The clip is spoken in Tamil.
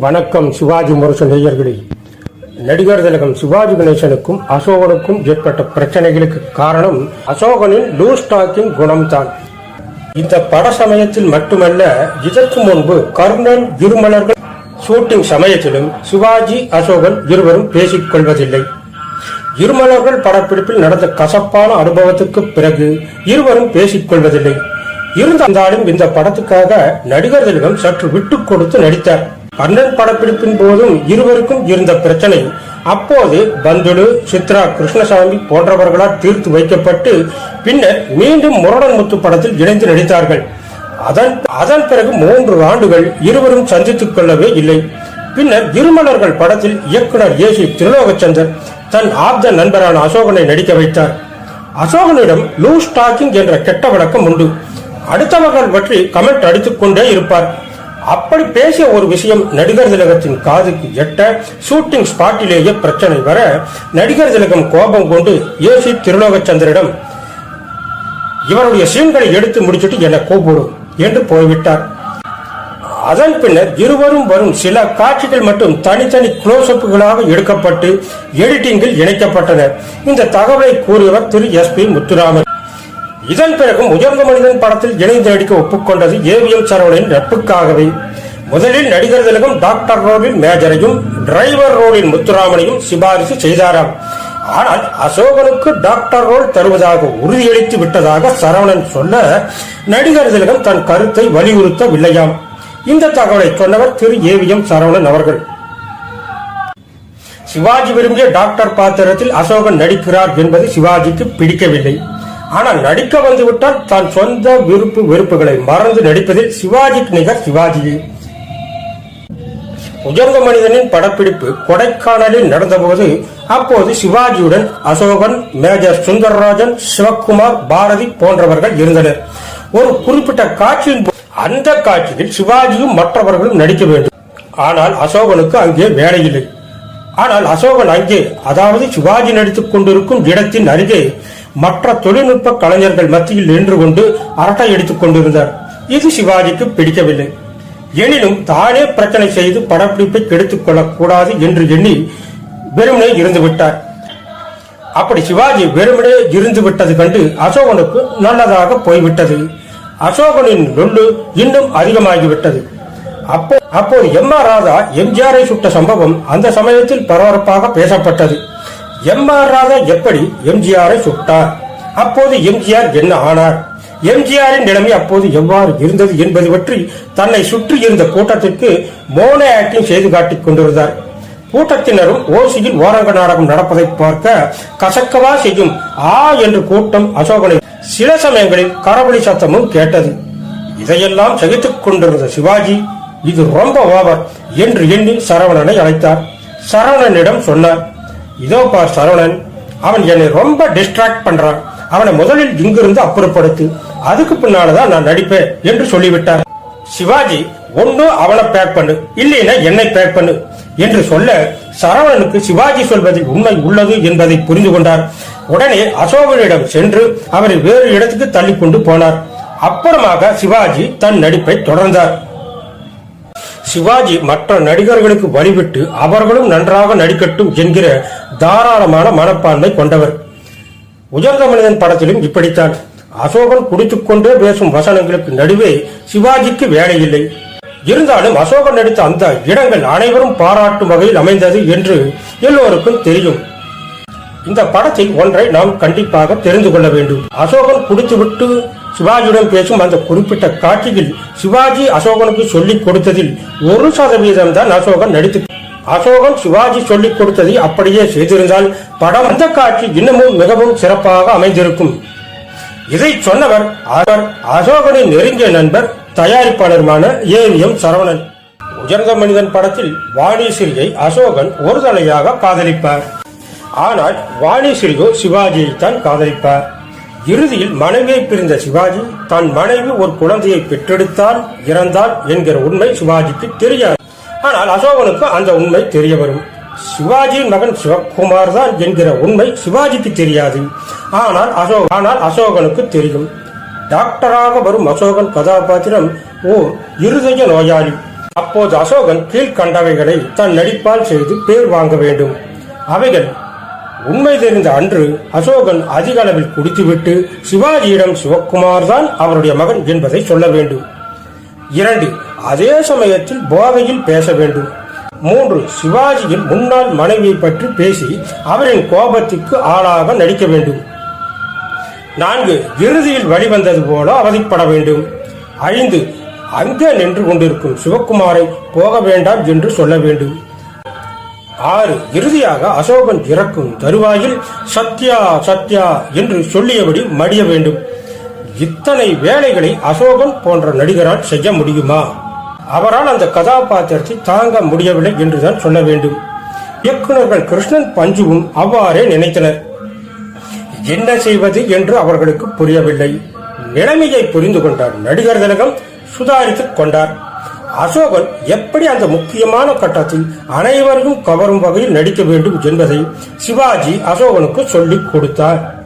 வணக்கம் சிவாஜி முரசு நேயர்களே. நடிகர் திலகம் சிவாஜி கணேசனுக்கும் அசோகனுக்கும் ஏற்பட்ட பிரச்சனைகளுக்கு காரணம் அசோகனின் லூஸ் டாக்கிங் குணம்தான். இந்த பட சமயத்தில் மட்டுமல்ல இதற்கு முன்பு கர்ணன் இருமலர்கள் ஷூட்டிங் சமயத்திலும் சிவாஜி அசோகன் இருவரும் பேசிக் கொள்வதில்லை. இருமலர்கள் படப்பிடிப்பில் நடந்த கசப்பான அனுபவத்துக்கு பிறகு இருவரும் பேசிக் கொள்வதில்லை. இருந்தாலும் இந்த படத்துக்காக நடிகர் திலகம் சற்று விட்டுக் கொடுத்து நடித்தார். கர்ணன் படப்பிடிப்பின் போதும் இருவருக்கும் இருந்த பிரச்சனை. அப்போது பந்துலு சித்ரா கிருஷ்ணசாமி போன்றவர்களால் தீர்த்து வைக்கப்பட்டு பின்னர் மீண்டும் முரடன் முத்து படத்தில் இணைந்து நடித்தார்கள். அதன் அதன் பிறகு மூன்று ஆண்டுகள் இருவரும் சந்தித்துக் கொள்ளவே இல்லை. பின்னர் இருமலர்கள் படத்தில் இயக்குனர் ஏசி திருலோகச்சந்தர் தன் ஆப்த நண்பரான அசோகனை நடிக்க வைத்தார். அசோகனிடம் லூஸ் டாக்கிங் என்ற கெட்ட வழக்கம் உண்டு. அடுத்தவர்கள் பற்றி கமெண்ட் அடித்துக் கொண்டே இருப்பார். அப்படி பேசிய ஒரு விஷயம் நடிகர் திலகத்தின் காதுக்கு எட்ட ஷூட்டிங் ஸ்பாட்டிலேயே பிரச்சனை வர நடிகர் திலகம் கோபம் கொண்டு ஏசி திருலோகச்சந்திரிடம் இவருடைய சீன்களை எடுத்து முடிச்சிட்டு என்னை கூப்பிடு என்று போய்விட்டார். அதன் பின்னர் இருவரும் வரும் சில காட்சிகள் மட்டும் தனித்தனி குளோசப்புகளாக எடுக்கப்பட்டு எடிட்டிங்கில் இணைக்கப்பட்டன. இந்த தகவலை கூறியவர் திரு எஸ் பி முத்துராமன். இதன் பிறகு உயர்ந்த மனிதன் படத்தில் இணைந்து நடிக்க ஒப்புக்கொண்டது ஏவிஎம் சரவணின் நட்புக்காகவே. முதலில் நடிகர் திலகம் டாக்டர் ரோலில் மேஜரையும் டிரைவர் ரோலில் முத்துராமனையும் சிபாரிசு செய்தாராம். ஆனால் அசோகனுக்கு டாக்டர் ரோல் தருவதாக உறுதியளித்து விட்டதாக சரவணன் சொல்ல நடிகர் திலகம் தன் கருத்தை வலியுறுத்தவில்லையாம். இந்த தகவலை சொன்னவர் திரு ஏவிஎம் சரவணன் அவர்கள். சிவாஜி விரும்பிய டாக்டர் பாத்திரத்தில் அசோகன் நடிக்கிறார் என்பது சிவாஜிக்கு பிடிக்கவில்லை. ஆனால் நடிக்க வந்துவிட்டால் தான் சொந்த விருப்பு வெறுப்புகளை மறந்து நடிப்பதில் சிவாஜிக்கு நிகர் சிவாஜியே உயர்ந்த மனிதனின் படப்பிடிப்பு கொடைக்கானலில் நடந்தபோது அப்போது சிவாஜியுடன் அசோகன் மேஜர் சுந்தரராஜன் சிவக்குமார் பாரதி போன்றவர்கள் இருந்தனர். ஒரு குறிப்பிட்ட காட்சியின் அந்த காட்சியில் சிவாஜியும் மற்றவர்களும் நடிக்க வேண்டும். ஆனால் அசோகனுக்கு அங்கே வேலை இல்லை ஆனால் அசோகன் அங்கே அதாவது சிவாஜி நடித்துக் கொண்டிருக்கும் இடத்தின் அருகே மற்ற தொழில்நுட்ப கலைஞர்கள் மத்தியில் நின்று கொண்டு அரட்டை அடித்துக் கொண்டிருந்தார். இது சிவாஜிக்கு பிடிக்கவில்லை. எனினும் தானே பிரச்சனை செய்து படப்பிடிப்பை கெடுத்துக் கொள்ளக் கூடாது என்று எண்ணி வெறுமனே இருந்து விட்டார். அப்படி சிவாஜி வெறுமனே இருந்து விட்டது கண்டு அசோகனுக்கு நல்லதாக போய்விட்டது. அசோகனின் நொல்லு இன்னும் அதிகமாகிவிட்டது. அப்போ அப்போது எம் ஆர் ராதா எம்ஜிஆரை சுட்ட சம்பவம் அந்த சமயத்தில் பரபரப்பாக பேசப்பட்டது. எம் ஆர் ராதா எப்படி எம்ஜிஆரை சுட்டார்? அப்போது எம்ஜிஆர் என்ன ஆனார்? எம்ஜிஆரின் நிலைமை அப்போது எவ்வாறு இருந்தது என்பது பற்றி தன்னை சுற்றி இருந்த கூட்டத்திற்கு மோன ஆக்டிங் செய்து காட்டிக் கொண்டிருந்தார். கூட்டத்தினரும் ஓசியில் ஓரங்க நாடகம் நடப்பதை பார்க்க கசக்கவா செய்யும் ஆ என்று கூட்டம் அசோகனை சில சமயங்களில் கரவழி சத்தமும் கேட்டது. இதையெல்லாம் சகித்துக் கொண்டிருந்த சிவாஜி இது ரொம்ப ஓவர் என்று எண்ணி சரவணனை அழைத்தார். சரவணனிடம் சொன்னார் இதோ பார் சரவணன் அவன் என்னை ரொம்ப டிஸ்ட்ராக்ட் பண்றான். அவனை முதலில் இங்கிருந்து அப்புறப்படுத்து. அதுக்கு பின்னாலதான் நான் நடிப்பேன் என்று சொல்லிவிட்டார். சிவாஜி ஒண்ணு அவனை பேக் பண்ணு இல்லைன்னா என்னை பேக் பண்ணு என்று சொல்ல சரவணனுக்கு சிவாஜி சொல்வதில் உண்மை உள்ளது என்பதை புரிந்து கொண்டார். உடனே அசோகனிடம் சென்று அவரை வேறு இடத்துக்கு தள்ளி கொண்டு போனார். அப்புறமாக சிவாஜி தன் நடிப்பை தொடர்ந்தார். சிவாஜி மற்ற நடிகர்களுக்கு வழிவிட்டு அவர்களும் நன்றாக நடிக்கட்டும் என்கிற தாராளமான மனப்பான்மை கொண்டவர். உயர்ந்த மனிதன் படத்திலும் இப்படித்தான். அசோகன் குடித்துக்கொண்டே பேசும் வசனங்களுக்கு நடுவே சிவாஜிக்கு வேலை இல்லை இருந்தாலும் அசோகன் நடித்த அந்த இடங்கள் அனைவரும் பாராட்டும் வகையில் அமைந்தது என்று எல்லோருக்கும் தெரியும். இந்த படத்தில் ஒன்றை நாம் கண்டிப்பாக தெரிந்து கொள்ள வேண்டும். அசோகன் குடித்துவிட்டு சிவாஜியுடன் பேசும் அந்த குறிப்பிட்ட காட்சியில் சிவாஜி அசோகனுக்கு சொல்லிக் கொடுத்ததில் ஒரு சதவீதம் தான் அசோகன் நடித்து அசோகன் சிவாஜி சொல்லிக் கொடுத்ததை அப்படியே செய்திருந்தால் படம் அந்த காட்சி இன்னமும் மிகவும் சிறப்பாக அமைந்திருக்கும். இதை சொன்னவர் அவர் அசோகனின் நெருங்கிய நண்பர் தயாரிப்பாளருமான ஏவிஎம் சரவணன். உயர்ந்த மனிதன் படத்தில் வாணிஸ்ரீயை அசோகன் ஒரு தலையாக காதலிப்பார். ஆனால் வாணிஸ்ரீயோ சிவாஜியை தான் காதலிப்பார். இறுதியில் மனைவியை பிரிந்த சிவாஜி தன் மனைவி ஒரு குழந்தையை பெற்றெடுத்தால் இறந்தால் என்கிற உண்மை சிவாஜிக்கு தெரியாது. ஆனால் அசோகனுக்கு அந்த உண்மை தெரிய வரும். சிவாஜியின் மகன் சிவகுமார் தான் என்கிற உண்மை சிவாஜிக்கு தெரியாது. ஆனால் அசோக ஆனால் அசோகனுக்கு தெரியும். டாக்டராக வரும் அசோகன் கதாபாத்திரம் ஓ இருதய நோயாளி. அப்போது அசோகன் கீழ்கண்டவைகளை தன் நடிப்பால் செய்து பேர் வாங்க வேண்டும். அவைகள் உண்மை தெரிந்த அன்று அசோகன் அதிக அளவில் குடித்துவிட்டு சிவாஜியிடம் சிவக்குமார் தான் அவருடைய மகன் என்பதை சொல்ல வேண்டும். இரண்டு அதே சமயத்தில் போதையில் பேச வேண்டும். மூன்று சிவாஜியின் முன்னாள் மனைவியை பற்றி பேசி அவரின் கோபத்துக்கு ஆளாக நடிக்க வேண்டும். நான்கு இறுதியில் வழிவந்தது போல அவதிப்பட வேண்டும். ஐந்து அங்கே நின்று கொண்டிருக்கும் சிவக்குமாரை போக வேண்டாம் என்று சொல்ல வேண்டும். ஆறு. இறுதியாக அசோகன் இறக்கும் தருவாயில் சத்யா சத்யா என்று சொல்லியபடி மடிய வேண்டும். இத்தனை வேலைகளை அசோகன் போன்ற நடிகரால் செய்ய முடியுமா? அவரால் அந்த கதாபாத்திரத்தை தாங்க முடியவில்லை என்றுதான் சொல்ல வேண்டும். இயக்குநர்கள் கிருஷ்ணன் பஞ்சுவும் அவ்வாறே நினைத்தனர். என்ன செய்வது என்று அவர்களுக்கு புரியவில்லை. நிலைமையை புரிந்து கொண்டார் நடிகர் திலகம் சுதாரித்துக் கொண்டார். அசோகன் எப்படி அந்த முக்கியமான கட்டத்தில் அனைவரையும் கவரும் வகையில் நடிக்க வேண்டும் என்பதை சிவாஜி அசோகனுக்கு சொல்லிக் கொடுத்தார்.